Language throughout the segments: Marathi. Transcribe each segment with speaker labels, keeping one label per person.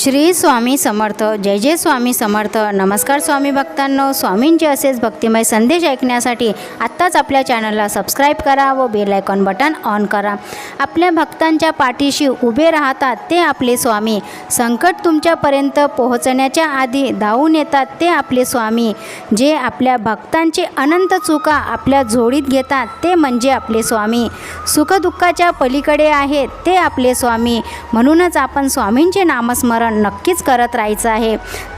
Speaker 1: श्री स्वामी समर्थ जय जय स्वामी समर्थ. नमस्कार स्वामी भक्तांनो स्वामींचे असेच भक्तिमय संदेश ऐकण्यासाठी आत्ताच आपल्या चॅनलला सबस्क्राईब करा व बेल आयकॉन बटन ऑन करा. आपल्या भक्तांच्या पाठीशी उभे राहतात ते आपले स्वामी. संकट तुमच्यापर्यंत पोहोचण्याच्या आधी धावून येतात ते आपले स्वामी. जे आपल्या भक्तांचे अनंत चुका आपल्या जोडीत घेतात ते म्हणजे आपले स्वामी. सुखदुःखाच्या पलीकडे आहेत ते आपले स्वामी. म्हणूनच आपण स्वामींचे नामस्मरण नक्कीच करत राहायचं आहे.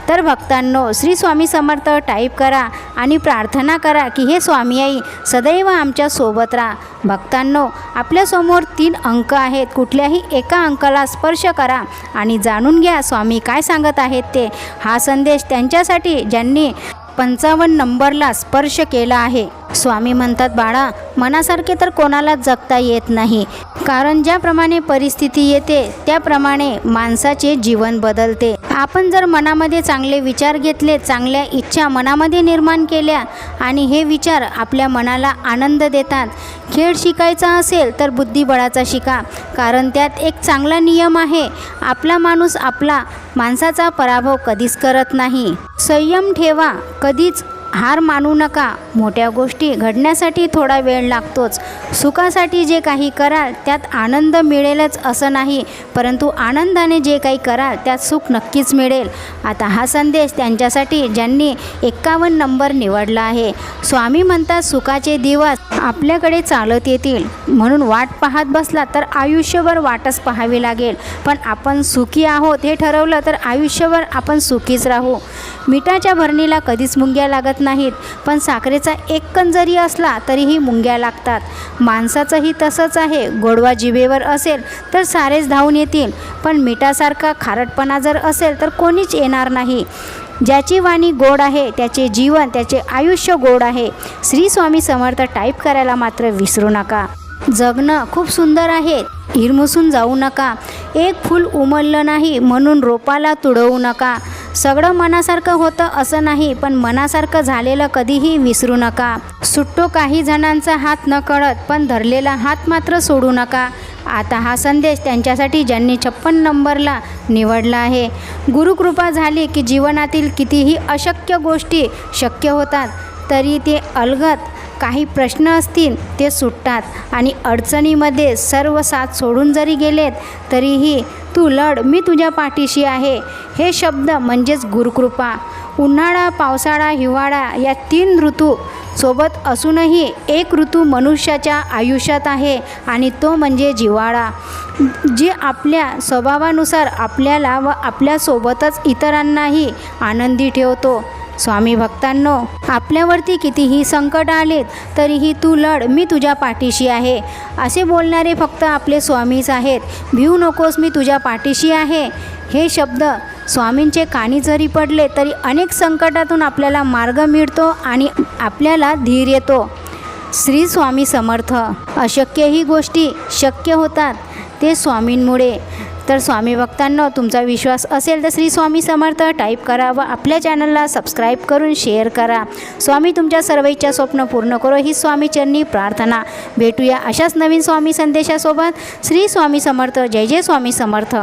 Speaker 1: तर भक्तांनो श्री स्वामी समर्थ टाईप करा आणि प्रार्थना करा की हे स्वामी आई सदैव आमच्यासोबत राहा. भक्तांनो आपल्यासमोर तीन अंक आहेत. कुठल्याही एका अंकाला स्पर्श करा आणि जाणून घ्या स्वामी काय सांगत आहेत ते. हा संदेश त्यांच्यासाठी ज्यांनी पंचावन्न नंबरला स्पर्श केला आहे. स्वामी म्हणतात बाळा मनासारखे तर कोणालाच जगता येत नाही. कारण ज्याप्रमाणे परिस्थिती येते त्याप्रमाणे माणसाचे जीवन बदलते. आपण जर मनामध्ये चांगले विचार घेतले चांगल्या इच्छा मनामध्ये निर्माण केल्या आणि हे विचार आपल्या मनाला आनंद देतात. खेळ शिकायचा असेल तर बुद्धिबळाचा शिका. कारण त्यात एक चांगला नियम आहे आपला माणूस आपला माणसाचा पराभव कधीच करत नाही. संयम ठेवा कधीच हार मानू नका. मोठ्या गोष्टी घडण्यासाठी थोडा वेळ लागतोच. सुखासाठी जे काही कराल त्यात आनंद मिळेलच असं नाही. परंतु आनंदाने जे काही कराल त्यात सुख नक्कीच मिळेल. आता हा संदेश त्यांच्यासाठी ज्यांनी एक्कावन्न नंबर निवडला आहे. स्वामी म्हणतात सुखाचे दिवस आपल्याकडे चालत येतील. म्हणून वाट पाहत बसला तर आयुष्यभर वाटच पाहावी लागेल. पण आपण सुखी आहोत हे ठरवलं तर आयुष्यभर आपण सुखीच राहू. मिठाच्या भरणीला कधीच मुंग्या लागत नाहीत. पण साखरेचा एक कण जरी असला तरीही मुंग्या लागतात. माणसाचंही तसंच आहे. गोडवा जिभेवर असेल तर सारेच धावून येतील. पण मिठासारखा खारटपणा जर असेल तर कोणीच येणार नाही. ज्याची वाणी गोड आहे त्याचे जीवन त्याचे आयुष्य गोड आहे. श्री स्वामी समर्थ टाईप करायला मात्र विसरू नका. जगणं खूप सुंदर आहे. हिरमुसून जाऊ नका. एक फूल उमललं नाही म्हणून रोपाला तुडवू नका. सगळं मनासारखं होतं असं नाही पण मनासारखं झालेलं कधीही विसरू नका. सुट्टो काही जणांचा हात न कळत पण धरलेला हात मात्र सोडू नका. आता हा संदेश त्यांच्यासाठी ज्यांनी छप्पन नंबरला निवडला आहे. गुरुकृपा झाली की जीवनातील कितीही अशक्य गोष्टी शक्य होतात तरी ते अलगत काही प्रश्न असतील ते सुटतात. आणि अडचणीमध्ये सर्व साथ सोडून जरी गेलेत तरीही तू लढ मी तुझ्या पाठीशी आहे. हे शब्द म्हणजेच गुरुकृपा. उन्हाळा पावसाळा हिवाळा या तीन ऋतू सोबत असूनही एक ऋतू मनुष्याच्या आयुष्यात आहे आणि तो म्हणजे जिव्हाळा. जे आपल्या स्वभावानुसार आपल्याला व आपल्यासोबतच इतरांनाही आनंदी ठेवतो. स्वामी भक्तांनो आपल्यावरती कितीही संकट आलेत तरीही तू लढ मी तुझ्या पाठीशी आहे. असे बोलणारे फक्त आपले स्वामीच आहेत. भिऊ नकोस मी तुझ्या पाठीशी आहे. हे शब्द स्वामींचे कानी जरी पडले तरी अनेक संकटातून आपल्याला मार्ग मिळतो आणि आपल्याला धीर येतो. श्री स्वामी समर्थ. अशक्यही गोष्टी शक्य होतात ते स्वामींमुळे. तर स्वामी भक्तांनो तुमचा विश्वास असेल तर श्री स्वामी समर्थ टाईप करा व आपल्या चॅनलला सबस्क्राईब करून शेअर करा. स्वामी तुमच्या सर्व इच्छा स्वप्न पूर्ण करो ही स्वामी चरणी प्रार्थना. भेटूया अशाच नवीन स्वामी संदेशासोबत. श्री स्वामी समर्थ जय जय स्वामी समर्थ.